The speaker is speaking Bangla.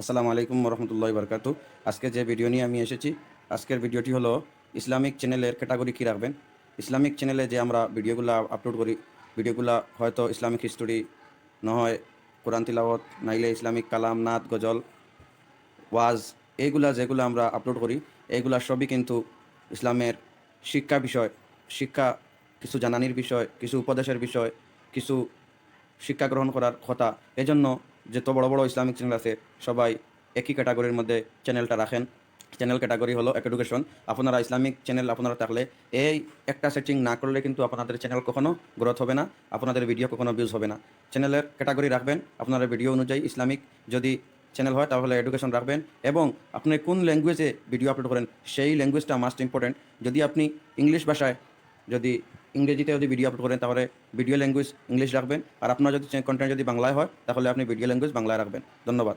আসসালামু আলাইকুম রহমতুল্লাহ বরকাতু। আজকে যে ভিডিও নিয়ে আমি এসেছি, আজকের ভিডিওটি হলো ইসলামিক চ্যানেলের ক্যাটাগরি কী রাখবেন? ইসলামিক চ্যানেলে যে আমরা ভিডিওগুলো আপলোড করি, ভিডিওগুলো হয়তো ইসলামিক হিস্টোরি নহয় কোরআন তিলাওয়াত, নাইলে ইসলামিক কালাম, নাত, গজল, ওয়াজ, এইগুলা যেগুলো আমরা আপলোড করি, এইগুলা সবই কিন্তু ইসলামের শিক্ষা বিষয়, শিক্ষা, কিছু জানানির বিষয়, কিছু উপদেশের বিষয়, কিছু শিক্ষা গ্রহণ করার কথা। এজন্য যত বড় বড় ইসলামিক চ্যানেল আছে, সবাই একই ক্যাটাগরির মধ্যে চ্যানেলটা রাখেন। চ্যানেল ক্যাটাগরি হলো এডুকেশন আপনারা ইসলামিক চ্যানেল আপনারা থাকলে এই একটা সেটিং না করলে কিন্তু আপনাদের চ্যানেল কখনো গ্রোথ হবে না, আপনাদের ভিডিও কখনো ভিউজ হবে না। চ্যানেলের ক্যাটাগরি রাখবেন, আপনারা ভিডিও অনুযায়ী ইসলামিক যদি চ্যানেল হয়, তাহলে এডুকেশন রাখবেন এবং আপনি কোন ল্যাঙ্গুয়েজে ভিডিও আপলোড করেন, সেই ল্যাঙ্গুয়েজটা মাস্ট ইম্পর্টেন্ট যদি আপনি ইংলিশ ভাষায় যদি ইংরেজিতে যদি ভিডিও আপলোড করেন, তাহলে ভিডিও ল্যাঙ্গুয়েজ ইংলিশ রাখবেন। আর আপনার যদি কন্টেন্ট যদি বাংলায় হয়, তাহলে আপনি ভিডিও ল্যাঙ্গুয়েজ বাংলায় রাখবেন। ধন্যবাদ।